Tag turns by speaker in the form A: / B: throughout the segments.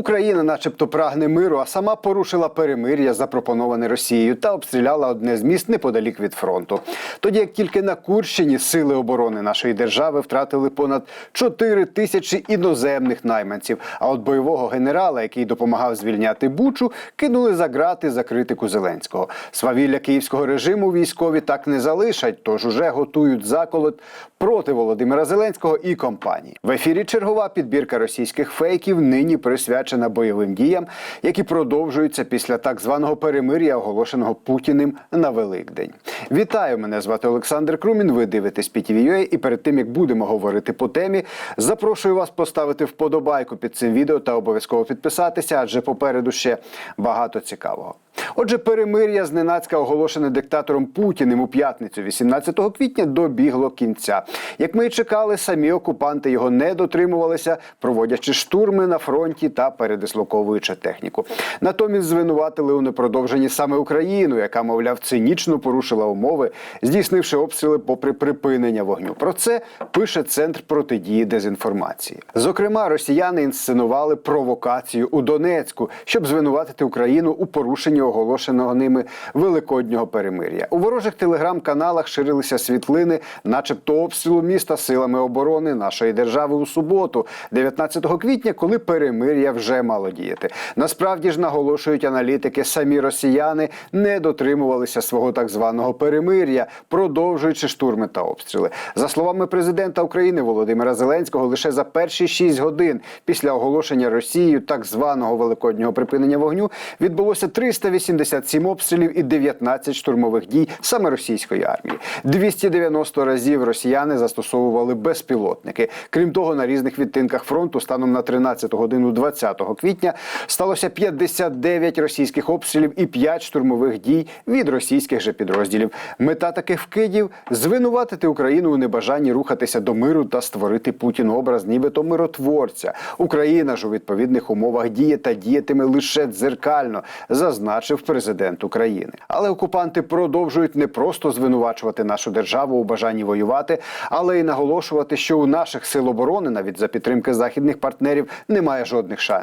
A: Україна, начебто, прагне миру, а сама порушила перемир'я, запропоноване Росією, та обстріляла одне з міст неподалік від фронту. Тоді як тільки на Курщині сили оборони нашої держави втратили понад 4 тисячі іноземних найманців. А от бойового генерала, який допомагав звільняти Бучу, кинули за грати за критику Зеленського. Свавілля київського режиму військові так не залишать, тож уже готують заколот проти Володимира Зеленського і компанії. В ефірі чергова підбірка російських фейків нині присвячена бойовим діям, які продовжуються після так званого перемир'я, оголошеного Путіним на Великдень. Вітаю! Мене звати Олександр Крумін. Ви дивитесь PTV.ua і перед тим як будемо говорити по темі, запрошую вас поставити вподобайку під цим відео та обов'язково підписатися, адже попереду ще багато цікавого. Отже, перемир'я зненацька оголошене диктатором Путіним у п'ятницю, 18 квітня, добігло кінця. Як ми і чекали, самі окупанти його не дотримувалися, проводячи штурми на фронті та передислоковуючи техніку. Натомість звинуватили у непродовженні саме Україну, яка, мовляв, цинічно порушила умови, здійснивши обстріли попри припинення вогню. Про це пише центр протидії дезінформації. Зокрема, росіяни інсценували провокацію у Донецьку, щоб звинуватити Україну у порушенні оголошеного ними великоднього перемир'я. У ворожих телеграм-каналах ширилися світлини, начебто обстрілу міста силами оборони нашої держави у суботу, 19 квітня, коли перемир'я вже мало діяти. Насправді ж наголошують аналітики, самі росіяни не дотримувалися свого так званого перемир'я, продовжуючи штурми та обстріли. За словами президента України Володимира Зеленського, лише за перші 6 годин після оголошення Росією так званого великоднього припинення вогню відбулося 387 обстрілів і 19 штурмових дій саме російської армії. 290 разів росіяни застосовували безпілотники. Крім того, на різних відтинках фронту станом на 13 годину 20 квітня сталося 59 російських обстрілів і 5 штурмових дій від російських же підрозділів. Мета таких вкидів звинуватити Україну у небажанні рухатися до миру та створити Путін образ, нібито миротворця. Україна ж у відповідних умовах діє та діятиме лише дзеркально, зазначив президент України. Але окупанти продовжують не просто звинувачувати нашу державу у бажанні воювати, але й наголошувати, що у наших сил оборони, навіть за підтримки західних партнерів, немає жодних шансів.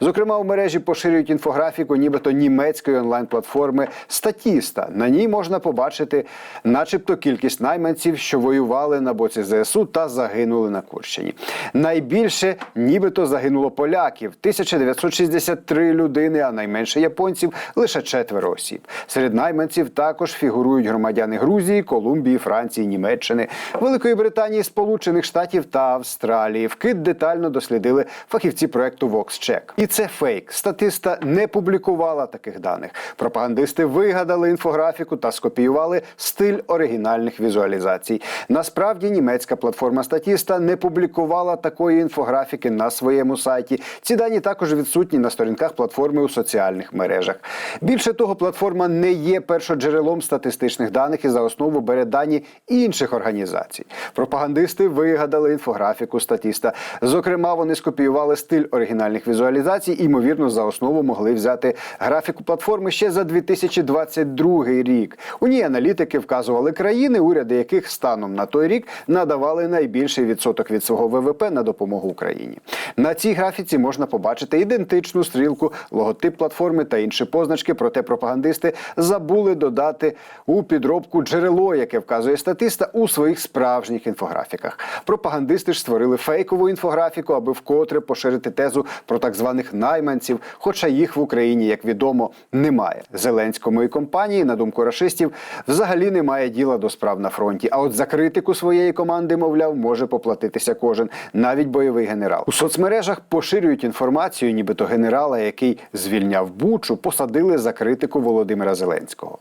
A: Зокрема, у мережі поширюють інфографіку, нібито німецької онлайн-платформи Статіста. На ній можна побачити, начебто, кількість найманців, що воювали на боці ЗСУ та загинули на Курщині. Найбільше нібито загинуло поляків 1963 людини, а найменше японців лише четверо осіб. Серед найманців також фігурують громадяни Грузії, Колумбії, Франції, Німеччини, Великої Британії, Сполучених Штатів та Австралії. Вкид детально дослідили фахівці проекту VoxCheck. І це фейк. Статиста не публікувала таких даних. Пропагандисти вигадали інфографіку та скопіювали стиль оригінальних візуалізацій. Насправді німецька платформа Статіста не публікувала такої інфографіки на своєму сайті. Ці дані також відсутні на сторінках платформи у соціальних мережах. Більше того, платформа не є першоджерелом статистичних даних і за основу бере дані інших організацій. Пропагандисти вигадали інфографіку статіста. Зокрема, вони скопіювали стиль оригінальних візуалізацій і, ймовірно, за основу могли взяти графіку платформи ще за 2022 рік. У ній аналітики вказували країни, уряди яких станом на той рік надавали найбільший відсоток від свого ВВП на допомогу Україні. На цій графіці можна побачити ідентичну стрілку, логотип платформи та інші позначки. Проте пропагандисти забули додати у підробку джерело, яке вказує статиста у своїх справжніх інфографіках. Пропагандисти ж створили фейкову інфографіку, аби вкотре поширити тезу про так званих найманців, хоча їх в Україні, як відомо, немає. Зеленському і компанії, на думку рашистів, взагалі немає діла до справ на фронті. А от за критику своєї команди, мовляв, може поплатитися кожен, навіть бойовий генерал. У соцмережах поширюють інформацію, нібито генерала, який звільняв Бучу, посадили за критику Володимира Зеленського.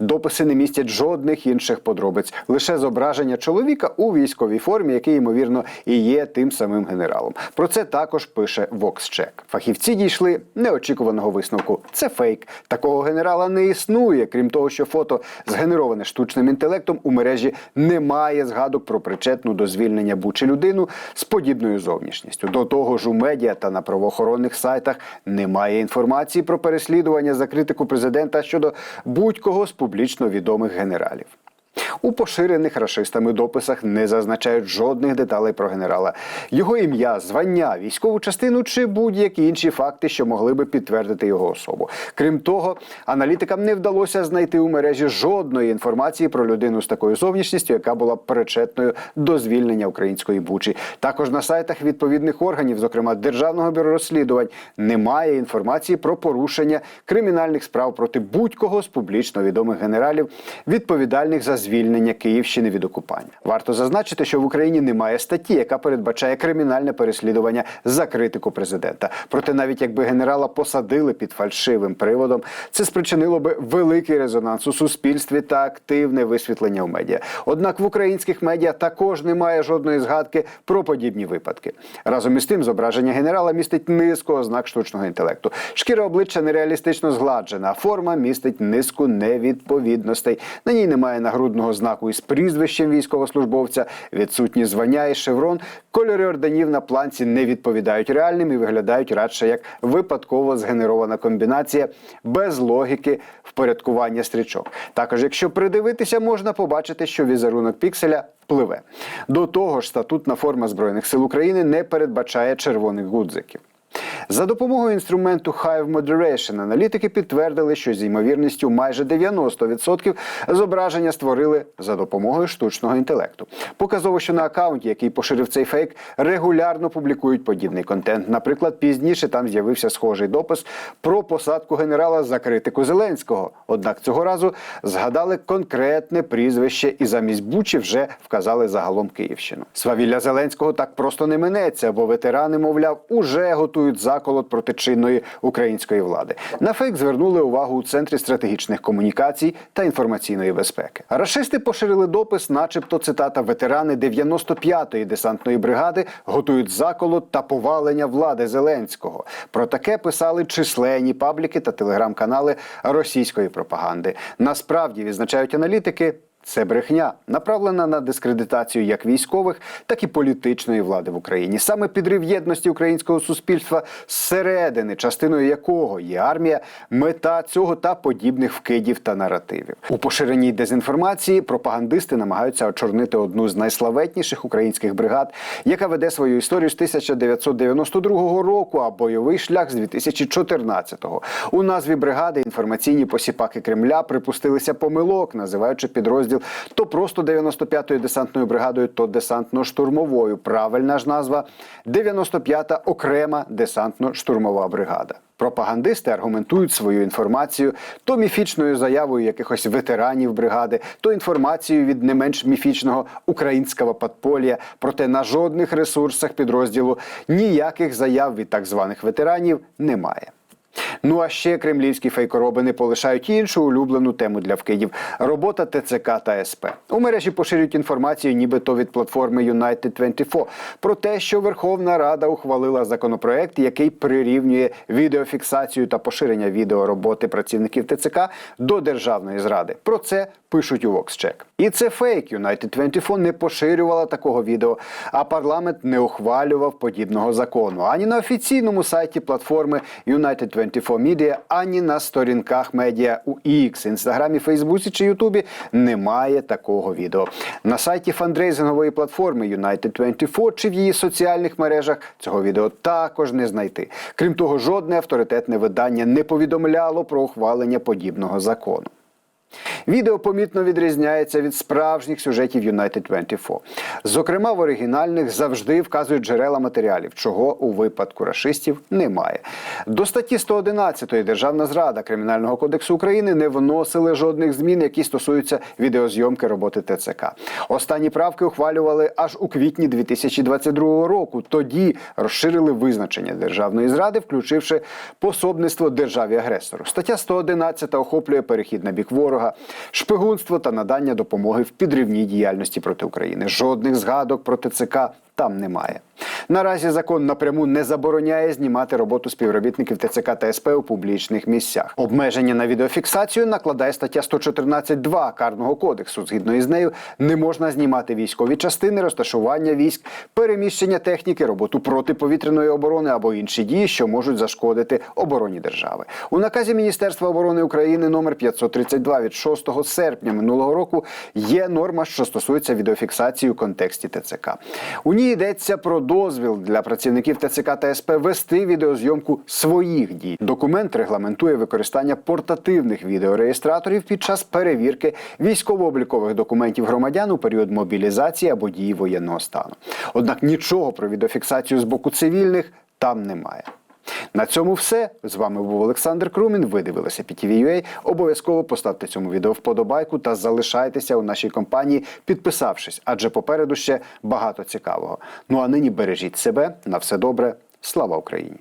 A: Дописи не містять жодних інших подробиць, лише зображення чоловіка у військовій формі, який ймовірно і є тим самим генералом. Про це також пише VoxCheck. Фахівці дійшли неочікуваного висновку. Це фейк. Такого генерала не існує. Крім того, що фото згенероване штучним інтелектом у мережі немає згадок про причетну до звільнення бучі людину з подібною зовнішністю. До того ж, у медіа та на правоохоронних сайтах немає інформації про переслідування за критику президента щодо будь-кого з публічно відомих генералів. У поширених рашистами дописах не зазначають жодних деталей про генерала, його ім'я, звання, військову частину чи будь-які інші факти, що могли би підтвердити його особу. Крім того, аналітикам не вдалося знайти у мережі жодної інформації про людину з такою зовнішністю, яка була причетною до звільнення української бучі. Також на сайтах відповідних органів, зокрема Державного бюро розслідувань, немає інформації про порушення кримінальних справ проти будь-кого з публічно відомих генералів, відповідальних за звільнення Київщини від окупання. Варто зазначити, що в Україні немає статті, яка передбачає кримінальне переслідування за критику президента. Проте, навіть якби генерала посадили під фальшивим приводом, це спричинило би великий резонанс у суспільстві та активне висвітлення в медіа. Однак в українських медіа також немає жодної згадки про подібні випадки. Разом із тим, зображення генерала містить низку ознак штучного інтелекту. Шкіра обличчя нереалістично згладжена, а форма містить низку невідповідностей. На ній немає нагрудного знаку із прізвищем військовослужбовця, відсутні звання і шеврон. Кольори орденів на планці не відповідають реальним і виглядають радше як випадково згенерована комбінація без логіки впорядкування стрічок. Також, якщо придивитися, можна побачити, що візерунок пікселя пливе. До того ж, статутна форма збройних сил України не передбачає червоних гудзиків. За допомогою інструменту Hive Moderation аналітики підтвердили, що з ймовірністю майже 90% зображення створили за допомогою штучного інтелекту. Показово, що на акаунті, який поширив цей фейк, регулярно публікують подібний контент. Наприклад, пізніше там з'явився схожий допис про посадку генерала за критику Зеленського. Однак цього разу згадали конкретне прізвище і замість Бучі вже вказали загалом Київщину. Свавілля Зеленського так просто не минеться, бо ветерани, мовляв, уже готують заколот проти чинної української влади. На фейк звернули увагу у центрі стратегічних комунікацій та інформаційної безпеки. Рашисти поширили допис, начебто цитата ветерани 95-ї десантної бригади готують заколот та повалення влади Зеленського. Про таке писали численні пабліки та телеграм-канали російської пропаганди. Насправді відзначають аналітики. Це брехня, направлена на дискредитацію як військових, так і політичної влади в Україні. Саме підрив єдності українського суспільства зсередини, частиною якого є армія, мета цього та подібних вкидів та наративів. У поширеній дезінформації пропагандисти намагаються очорнити одну з найславетніших українських бригад, яка веде свою історію з 1992 року, а бойовий шлях з 2014-го. У назві бригади інформаційні посіпаки Кремля припустилися помилок, називаючи підрозділ то просто 95-ю десантною бригадою, то десантно-штурмовою. Правильна ж назва 95-та окрема десантно-штурмова бригада. Пропагандисти аргументують свою інформацію то міфічною заявою якихось ветеранів бригади, то інформацією від не менш міфічного українського подполя. Проте на жодних ресурсах підрозділу ніяких заяв від так званих ветеранів немає. Ну а ще кремлівські фейкороби не полишають іншу улюблену тему для вкидів робота ТЦК та СП. У мережі поширюють інформацію, нібито від платформи United 24 про те, що Верховна Рада ухвалила законопроект, який прирівнює відеофіксацію та поширення відео роботи працівників ТЦК до державної зради. Про це пишуть у VoxCheck. І це фейк. United 24 не поширювала такого відео, а парламент не ухвалював подібного закону ані на офіційному сайті платформи United 24 Media, ані на сторінках медіа у X, Інстаграмі, Фейсбуці чи Ютубі немає такого відео. На сайті фандрейзингової платформи United 24 чи в її соціальних мережах цього відео також не знайти. Крім того, жодне авторитетне видання не повідомляло про ухвалення подібного закону. Відео помітно відрізняється від справжніх сюжетів United 24. Зокрема, в оригінальних завжди вказують джерела матеріалів, чого у випадку рашистів немає. До статті 111 Державна зрада Кримінального кодексу України не вносили жодних змін, які стосуються відеозйомки роботи ТЦК. Останні правки ухвалювали аж у квітні 2022 року. Тоді розширили визначення державної зради, включивши пособництво державі агресору. Стаття 111 охоплює перехід на бік ворога, шпигунство та надання допомоги в підривній діяльності проти України. Жодних згадок про ТЦК там немає. Наразі закон напряму не забороняє знімати роботу співробітників ТЦК та СП у публічних місцях. Обмеження на відеофіксацію накладає стаття 114.2 карного кодексу. Згідно із нею, не можна знімати військові частини, розташування військ, переміщення техніки, роботу протиповітряної оборони або інші дії, що можуть зашкодити обороні держави. У наказі Міністерства оборони України номер 532 від 6 серпня минулого року є норма, що стосується відеофіксації у контексті ТЦК. У ній йдеться про дозвіл для працівників ТЦК та СП вести відеозйомку своїх дій. Документ регламентує використання портативних відеореєстраторів під час перевірки військово-облікових документів громадян у період мобілізації або дії воєнного стану. Однак нічого про відеофіксацію з боку цивільних там немає. На цьому все. З вами був Олександр Крумін. Ви дивилися PTV.ua. Обов'язково поставте цьому відео вподобайку та залишайтеся у нашій компанії, підписавшись, адже попереду ще багато цікавого. Ну а нині бережіть себе на все добре. Слава Україні!